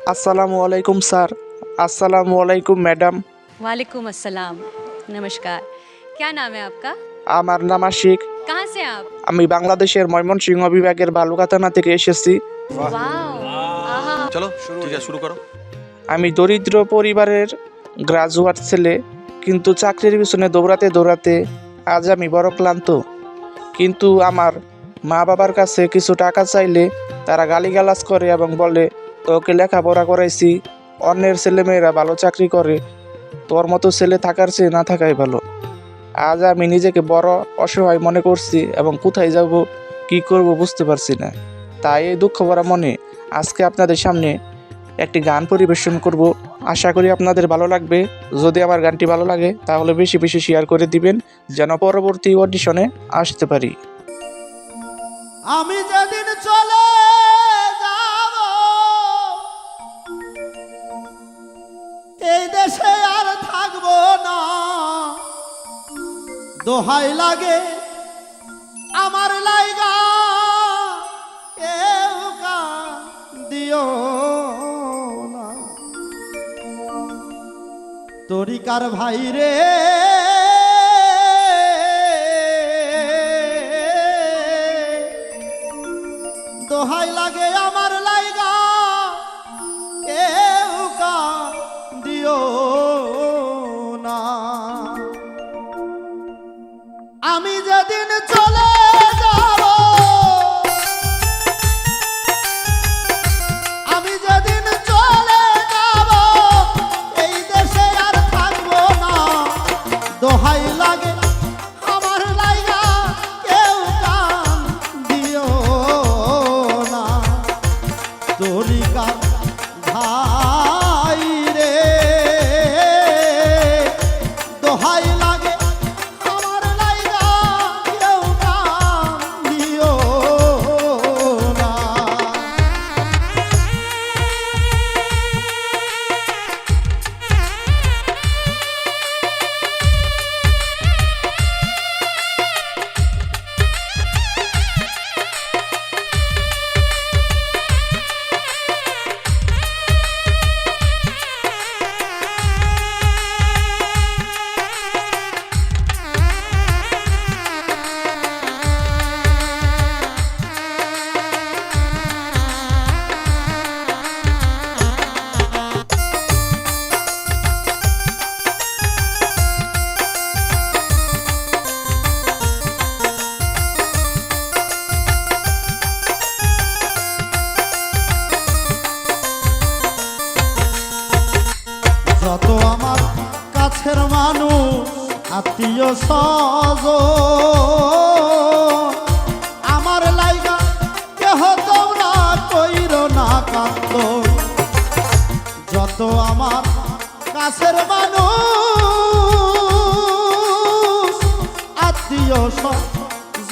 আসসালামু আলাইকুম স্যার আসসালামু আলাইকুম ম্যাডাম वालेकुम अस्सलाम नमस्कार क्या नाम है आपका আমার নাম আশিক कहाँ से हैं आप আমি বাংলাদেশের ময়মনসিংহ বিভাগের বালুকা থানা থেকে এসেছি वाह आहा चलो ठीक है शुरू करो আমি দরিদ্র পরিবারের গ্রাজুয়েট ছেলে কিন্তু চাকরির পিছনে দৌড়াতে দৌড়াতে আজ আমি বড় ক্লান্ত কিন্তু আমার মা বাবার কাছে কিছু টাকা চাইলে তারা গালিগালাজ করে এবং বলে তোকে লেখাপড়া করাইছি। অন্যের ছেলেমেয়েরা ভালো চাকরি করে। তোর মতো ছেলে থাকার চেয়ে না থাকাই ভালো। আজ আমি নিজেকে বড় অসহায় মনে করছি এবং কোথায় যাব, কি করব বুঝতে পারছি না। তাই এই দুঃখ ভরা মনে আজকে আপনাদের সামনে একটি গান পরিবেশন করব। আশা করি আপনাদের ভালো লাগবে। যদি আমার গানটি ভালো লাগে, তাহলে বেশি বেশি শেয়ার করে দিবেন, যেন পরবর্তী অডিশনে আসতে পারি। আমি যেদিন চলে থাকব না। দোহাই লাগে আমার লাইগা কেউ দিও না। তরিকার ভাই রে দোহাই লাগে আমার লাইগা কেউ কা দিও দোহাই লাগে। আমার লাইগা কেহ যত কাছের মানুষ আত্মীয় সজ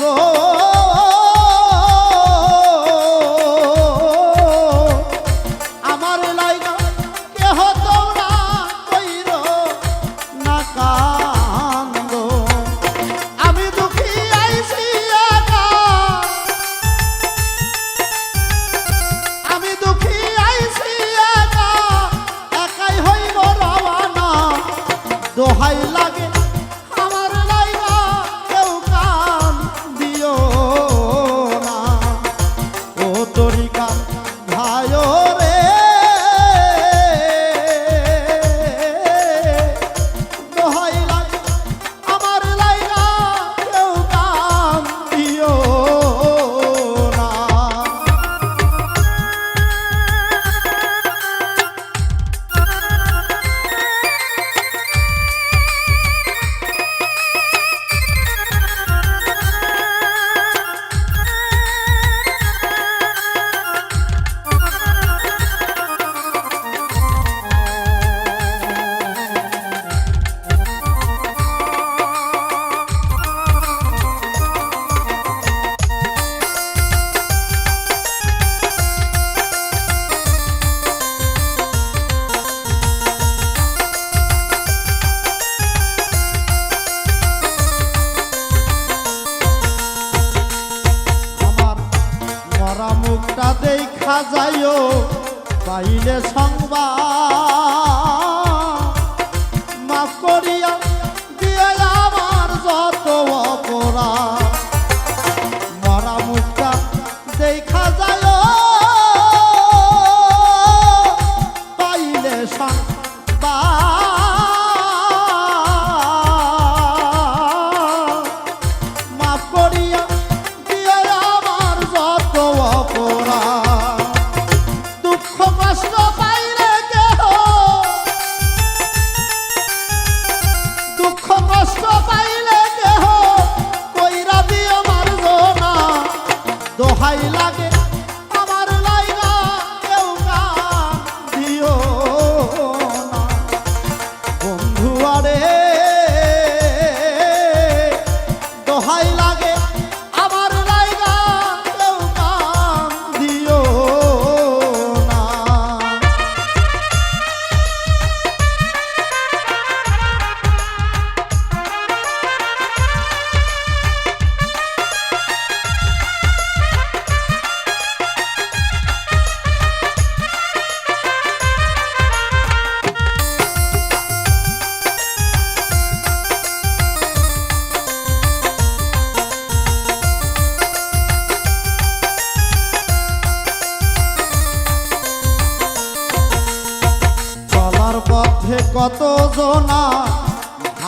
的城堡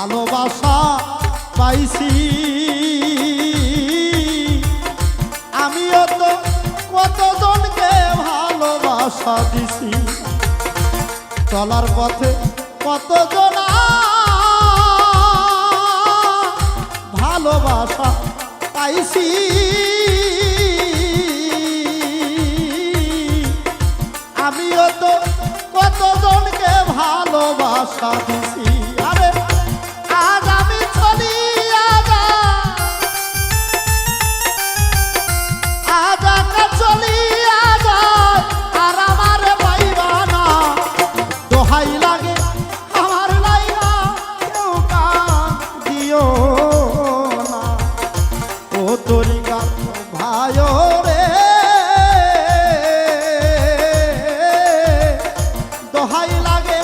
ভালোবাসা পাইছি। আমিও তো কতজনকে ভালোবাসা দিছি। চলার পথে কতজন ভালোবাসা পাইছি। আমিও তো কতজনকে ভালোবাসা again.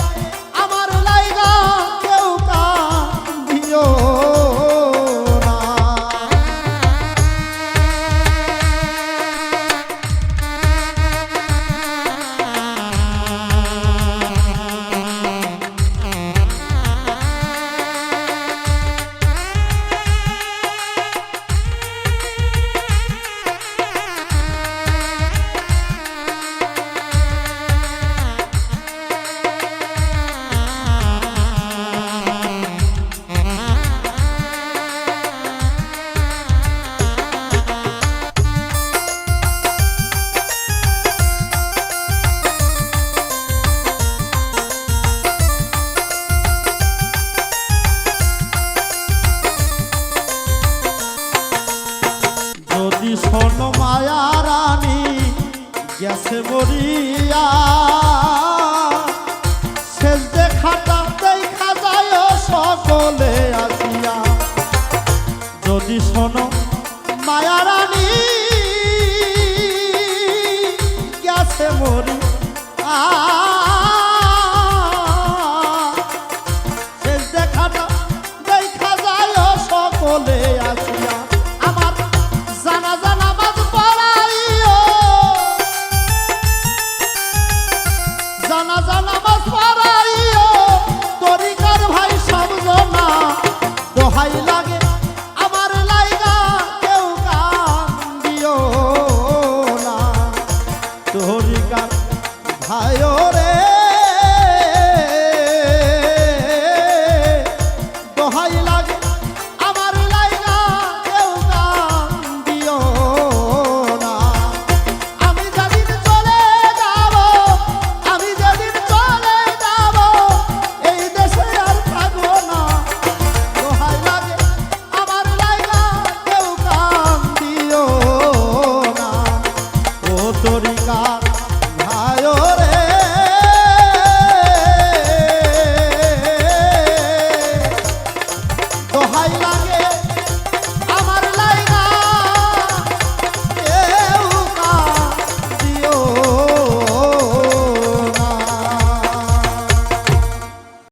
মরিয়া